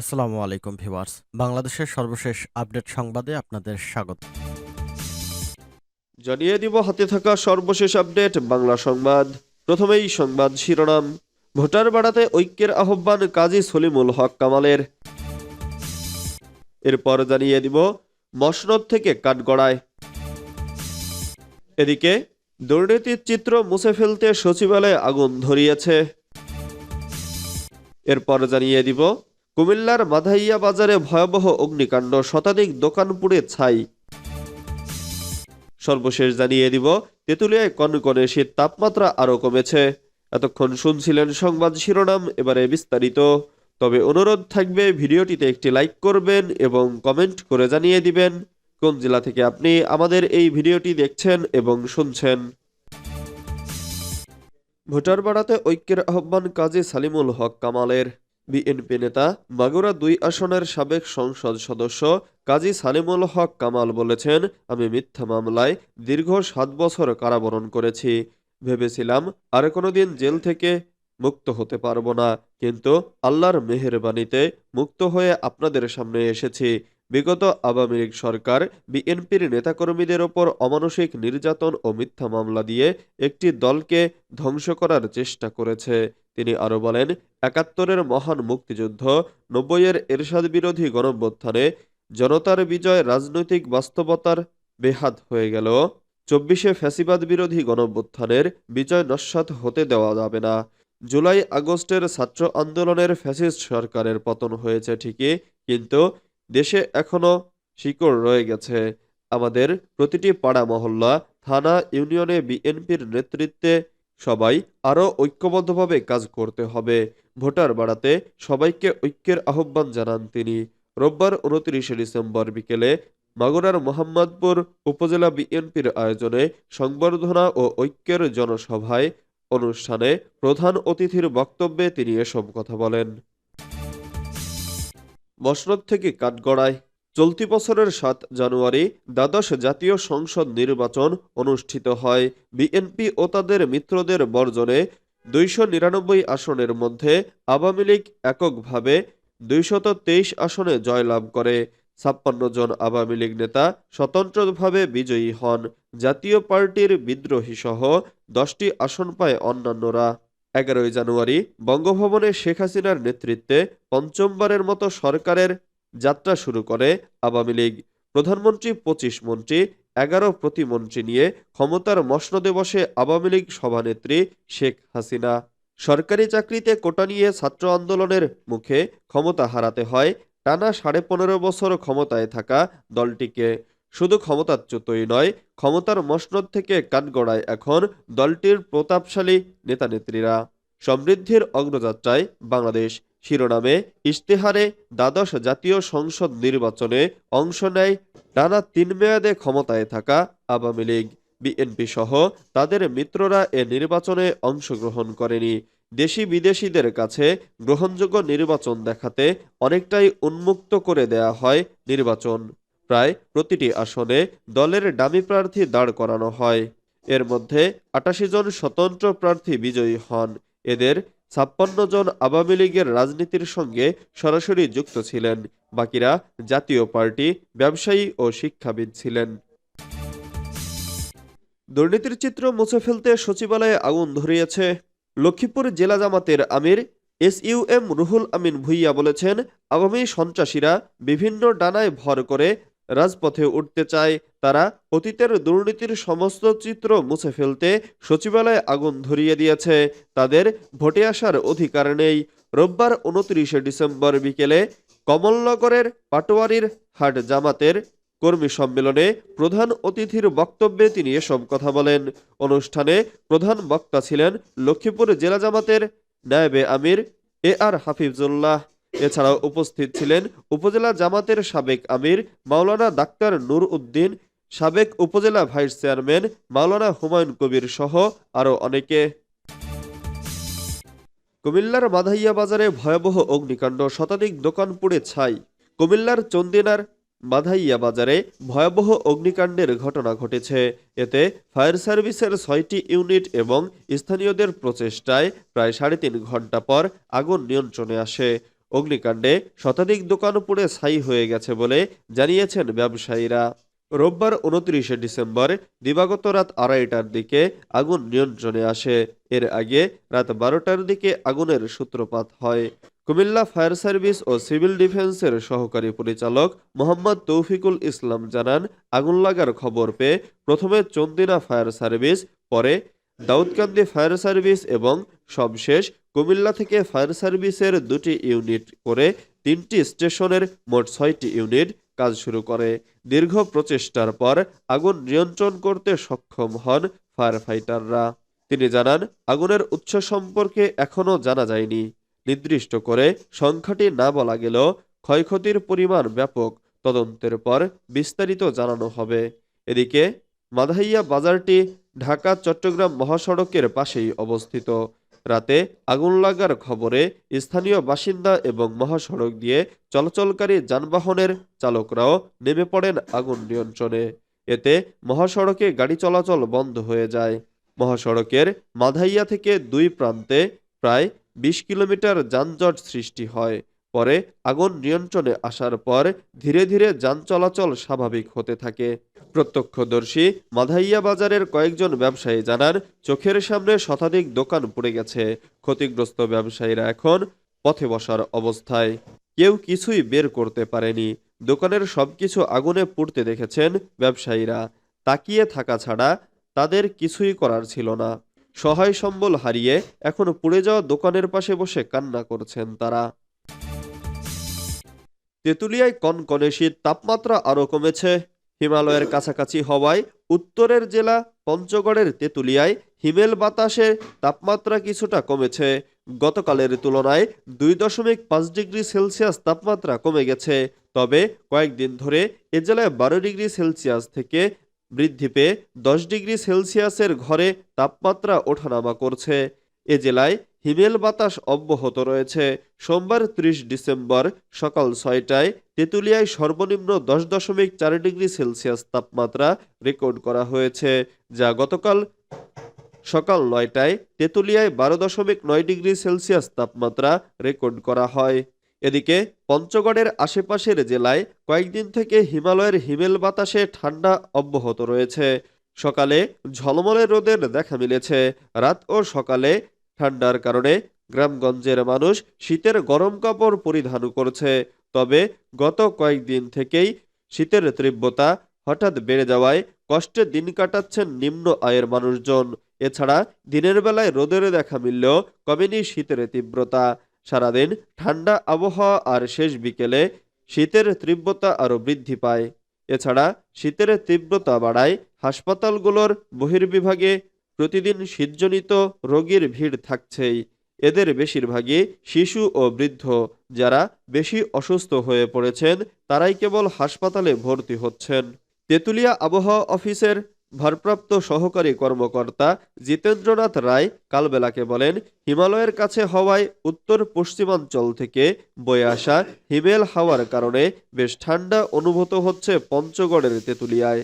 আসসালামু আলাইকুম ভিউয়ার্স। বাংলাদেশের সর্বশেষ আপডেট সংবাদে আপনাদের স্বাগত। জানিয়ে দিব, হাতে থাকা সর্বশেষ আপডেট, বাংলা সংবাদ। প্রথমেই সংবাদ শিরোনাম। ভোটার বাড়াতে ঐক্যের আহ্বান কাজী সলিমুল হক কামালের। এরপর জানিয়ে দিব, মসনদ থেকে কাঠগড়ায়। এদিকে, দুর্নীতির চিত্র মুছে ফেলতে সচিবালয়ে আগুন ধরিয়েছে। এরপর জানিয়ে দিব কুমিল্লার মাধাইয়া বাজারে ভয়াবহ অগ্নিকাণ্ড, শতাধিক দোকান পুড়ে ছাই। সর্বশেষ জানিয়ে দিব, তেঁতুলিয়ায় কনকনে শীত তাপমাত্রা আরও কমেছে। এতক্ষণ শুনছিলেন সংবাদ শিরোনাম, এবারে বিস্তারিত। তবে অনুরোধ থাকবে, ভিডিওটিতে একটি লাইক করবেন এবং কমেন্ট করে জানিয়ে দিবেন কোন জেলা থেকে আপনি আমাদের এই ভিডিওটি দেখছেন এবং শুনছেন। ভোটার বাড়াতে ঐক্যের আহ্বান কাজী সালিমুল হক কামালের। বিএনপি নেতা মাগুরা দুই আসনের সাবেক সংসদ সদস্য কাজী সালিমুল হক কামাল বলেছেন, আমি মিথ্যা মামলায় দীর্ঘ সাত বছর কারাবরণ করেছি। ভেবেছিলাম আর কোনোদিন জেল থেকে মুক্ত হতে পারব না, কিন্তু আল্লাহর মেহরবানিতে মুক্ত হয়ে আপনাদের সামনে এসেছি। বিগত আওয়ামী লীগ সরকার বিএনপির নেতাকর্মীদের ওপর অমানসিক নির্যাতন ও মিথ্যা মামলা দিয়ে একটি দলকে ধ্বংস করার চেষ্টা করেছে। তিনি আরও বলেন, একাত্তরের মহান মুক্তিযুদ্ধ, নব্বইয়ের এরশাদ বিরোধী গণঅভ্যুত্থানে জনতার বিজয় রাজনৈতিক বাস্তবতার বেহাত হয়ে গেল। চব্বিশে ফ্যাসিবাদ বিরোধী গণঅভ্যুত্থানের বিজয় নস্যাৎ হতে দেওয়া যাবে না। জুলাই আগস্টের ছাত্র আন্দোলনের ফ্যাসিস্ট সরকারের পতন হয়েছে ঠিকই, কিন্তু দেশে এখনও শিকড় রয়ে গেছে। আমাদের প্রতিটি পাড়া, মহল্লা, থানা, ইউনিয়নে বিএনপির নেতৃত্বে সবাই আরও ঐক্যবদ্ধভাবে কাজ করতে হবে। ভোটার বাড়াতে সবাইকে ঐক্যের আহ্বান জানান তিনি। রোববার উনত্রিশে ডিসেম্বর বিকেলে মাগুরার মোহাম্মদপুর উপজেলা বিএনপির আয়োজনে সংবর্ধনা ও ঐক্যের জনসভায় অনুষ্ঠানে প্রধান অতিথির বক্তব্যে তিনি এসব কথা বলেন। মসনদ থেকে কাঠগড়ায়। চলতি বছরের সাত জানুয়ারি দ্বাদশ জাতীয় সংসদ নির্বাচন অনুষ্ঠিত হয়। বিএনপি ও তাদের মিত্রদের বর্জনে দুইশো নিরানব্বই আসনের মধ্যে আওয়ামী লীগ এককভাবে দুইশত তেইশ আসনে জয়লাভ করে। ছাপ্পান্ন জন আওয়ামী লীগ নেতা স্বতন্ত্রভাবে বিজয়ী হন। জাতীয় পার্টির বিদ্রোহী সহ দশটি আসন পায় অন্যান্যরা। এগারোই জানুয়ারি বঙ্গভবনে শেখ হাসিনার নেতৃত্বে পঞ্চমবারের মতো সরকারের যাত্রা শুরু করে আওয়ামী লীগ। প্রধানমন্ত্রী, পঁচিশ মন্ত্রী, এগারো প্রতিমন্ত্রী নিয়ে ক্ষমতার মসনদে বসে আওয়ামী লীগ সভানেত্রী শেখ হাসিনা। সরকারি চাকরিতে কোটা নিয়ে ছাত্র আন্দোলনের মুখে ক্ষমতা হারাতে হয়, টানা সাড়ে পনেরো বছর ক্ষমতায় থাকা দলটিকে। শুধু ক্ষমতাচ্যুতই নয়, ক্ষমতার মসনদ থেকে কাঠগড়ায় এখন দলটির প্রতাপশালী নেতানেত্রীরা। সমৃদ্ধির অগ্রযাত্রায় বাংলাদেশ শিরোনামে ইশতেহারে দ্বাদশ জাতীয় সংসদ নির্বাচনে অংশ নেয় টানা তিন মেয়াদে ক্ষমতায় থাকা আওয়ামী লীগ। বিএনপি সহ তাদের মিত্ররা এ নির্বাচনে অংশগ্রহণ করেনি। দেশি বিদেশিদের কাছে গ্রহণযোগ্য নির্বাচন দেখাতে অনেকটাই উন্মুক্ত করে দেয়া হয় নির্বাচন। প্রায় প্রতিটি আসনে দলের ডামি প্রার্থী দাঁড় করানো হয়। এর মধ্যে আটাশি জন স্বতন্ত্র প্রার্থী বিজয়ী হন। এদের ছাপ্পান্ন জন আওয়ামী লীগের রাজনীতির সঙ্গে সরাসরি যুক্ত ছিলেন। বাকিরা জাতীয় পার্টি, ব্যবসায়ী ও শিক্ষাবিদ ছিলেন। দুর্নীতির চিত্র মুছে ফেলতে সচিবালয়ে আগুন ধরিয়েছে। লক্ষ্মীপুর জেলা জামাতের আমির S U M Ruhul Amin Bhuiya বলেছেন, আওয়ামী সন্ত্রাসীরা বিভিন্ন ডানায় ভর করে রাজপথে উঠতে চায় তারা। অতীতের দুর্নীতির সমস্ত চিত্র মুছে ফেলতে সচিবালয়ে আগুন ধরিয়ে দিয়েছে। তাদের ভোটে আসার অধিকার নেই। রোববার উনত্রিশে ডিসেম্বর বিকেলে কমলনগরের পাটোয়ারির হাট জামাতের কর্মী সম্মেলনে প্রধান অতিথির বক্তব্যে তিনি এসব কথা বলেন। অনুষ্ঠানে প্রধান বক্তা ছিলেন লক্ষ্মীপুর জেলা জামাতের নায়েবে আমির এ আর হাফিজুল্লাহ। এছাড়াও উপস্থিত ছিলেন উপজেলা জামাতের সাবেক আমির মাওলানা ডাক্তার নূর উদ্দিন, সাবেক উপজেলা ভাইস চেয়ারম্যান মাওলানা হুমায়ুন কবির সহ আরও অনেকে। কুমিল্লার মাধাইয়া বাজারে ভয়াবহ অগ্নিকাণ্ড শতাধিক দোকান পুড়ে ছাই। কুমিল্লার চন্দিনার মাধাইয়া বাজারে ভয়াবহ অগ্নিকাণ্ডের ঘটনা ঘটেছে। এতে ফায়ার সার্ভিসের ছয়টি ইউনিট এবং স্থানীয়দের প্রচেষ্টায় প্রায় সাড়ে তিন ঘণ্টা পর আগুন নিয়ন্ত্রণে আসে। অগ্নিকাণ্ডে শতাধিক দোকান পুড়ে ছাই হয়ে গেছে বলে জানিয়েছেন ব্যবসায়ীরা। রোববার উনত্রিশে ডিসেম্বর দিবাগত রাত আড়াইটার দিকে আগুন নিয়ন্ত্রণে আসে। এর আগে রাত বারোটার দিকে আগুনের সূত্রপাত হয়। কুমিল্লা ফায়ার সার্ভিস ও সিভিল ডিফেন্সের সহকারী পরিচালক মোহাম্মদ তৌফিকুল ইসলাম জানান, আগুন লাগার খবর পেয়ে প্রথমে চন্দিনা ফায়ার সার্ভিস, পরে দাউদকান্দি ফায়ার সার্ভিস এবং সবশেষ কুমিল্লা থেকে ফায়ার সার্ভিসের দুটি ইউনিট করে তিনটি স্টেশনের মোট ছয়টি ইউনিট কাজ শুরু করে। দীর্ঘ প্রচেষ্টার পর আগুন নিয়ন্ত্রণ করতে সক্ষম হন ফায়ার ফাইটাররা তিনি জানান, আগুনের উৎস সম্পর্কে এখনও জানা যায়নি। নির্দিষ্ট করে সংখ্যাটি না বলা গেলেও ক্ষয়ক্ষতির পরিমাণ ব্যাপক। তদন্তের পর বিস্তারিত জানানো হবে। এদিকে মাধাইয়া বাজারটি ঢাকা চট্টগ্রাম মহাসড়কের পাশেই অবস্থিত। রাতে আগুন লাগার খবরে স্থানীয় বাসিন্দা এবং মহাসড়ক দিয়ে চলাচলকারী যানবাহনের চালকরাও নেমে পড়েন আগুন নিয়ন্ত্রণে। এতে মহাসড়কে গাড়ি চলাচল বন্ধ হয়ে যায়। মহাসড়কের মাধাইয়া থেকে দুই প্রান্তে প্রায় বিশ কিলোমিটার যানজট সৃষ্টি হয়। পরে আগুন নিয়ন্ত্রণে আসার পর ধীরে ধীরে যান চলাচল স্বাভাবিক হতে থাকে। প্রত্যক্ষদর্শী মাধাইয়া বাজারের কয়েকজন ব্যবসায়ী জানান, চোখের সামনে শতাধিক দোকান পুড়ে গেছে। ক্ষতিগ্রস্ত ব্যবসায়ীরা এখন পথে বসার অবস্থায়। কেউ কিছুই বের করতে পারেনি। দোকানের সবকিছু আগুনে পুড়তে দেখেছেন ব্যবসায়ীরা। তাকিয়ে থাকা ছাড়া তাদের কিছুই করার ছিল না। সহায় সম্বল হারিয়ে এখন পুড়ে যাওয়া দোকানের পাশে বসে কান্না করছেন তারা। তেঁতুলিয়ায় কনকনে শীত তাপমাত্রা আরও কমেছে। হিমালয়ের কাছাকাছি হওয়ায় উত্তরের জেলা পঞ্চগড়ের তেঁতুলিয়ায় হিমেল বাতাসে তাপমাত্রা কিছুটা কমেছে। গতকালের তুলনায় দুই দশমিক পাঁচ ডিগ্রি সেলসিয়াস তাপমাত্রা কমে গেছে। তবে কয়েকদিন ধরে এ জেলায় বারো ডিগ্রি সেলসিয়াস থেকে বৃদ্ধি পেয়ে দশ ডিগ্রি সেলসিয়াসের ঘরে তাপমাত্রা ওঠানামা করছে। এ জেলায় হিমেল বাতাস অব্যাহত রয়েছে। সোমবার ত্রিশ ডিসেম্বর সকাল ছয়টায় তেঁতুলিয়ায় সর্বনিম্ন দশ দশমিক চার ডিগ্রি সেলসিয়াস তাপমাত্রা রেকর্ড করা হয়েছে, যা গতকাল সকাল নয়টায় তেঁতুলিয়ায় বারো দশমিক নয় ডিগ্রি সেলসিয়াস তাপমাত্রা রেকর্ড করা হয়। এদিকে পঞ্চগড়ের আশেপাশের জেলায় কয়েকদিন থেকে হিমালয়ের হিমেল বাতাসে ঠান্ডা অব্যাহত রয়েছে। সকালে ঝলমলে রোদের দেখা মিলেছে। রাত ও সকালে ঠান্ডার কারণে গ্রামগঞ্জের মানুষ শীতের গরম কাপড় পরিধান করছে। তবে গত কয়েকদিন থেকেই শীতের তীব্রতা হঠাৎ বেড়ে যাওয়ায় কষ্টে দিন কাটাচ্ছেন নিম্ন আয়ের মানুষজন। এছাড়া দিনের বেলায় রোদের দেখা মিললেও কমেনি শীতের তীব্রতা। সারাদিন ঠান্ডা আবহাওয়া আর শেষ বিকেলে শীতের তীব্রতা আরও বৃদ্ধি পায়। এছাড়া শীতের তীব্রতা বাড়ায় হাসপাতালগুলোর বহির্বিভাগে প্রতিদিন শীতজনিত রোগীর ভিড় থাকছেই। এদের বেশিরভাগই শিশু ও বৃদ্ধ। যারা বেশি অসুস্থ হয়ে পড়েছেন, তারাই কেবল হাসপাতালে ভর্তি হচ্ছেন। তেঁতুলিয়া আবহাওয়া অফিসের ভারপ্রাপ্ত সহকারী কর্মকর্তা জিতেন্দ্রনাথ রায় কালবেলাকে বলেন, হিমালয়ের কাছে হওয়ায় উত্তর পশ্চিমাঞ্চল থেকে বয়ে আসা হিমেল হাওয়ার কারণে বেশ ঠান্ডা অনুভূত হচ্ছে পঞ্চগড়ের তেঁতুলিয়ায়।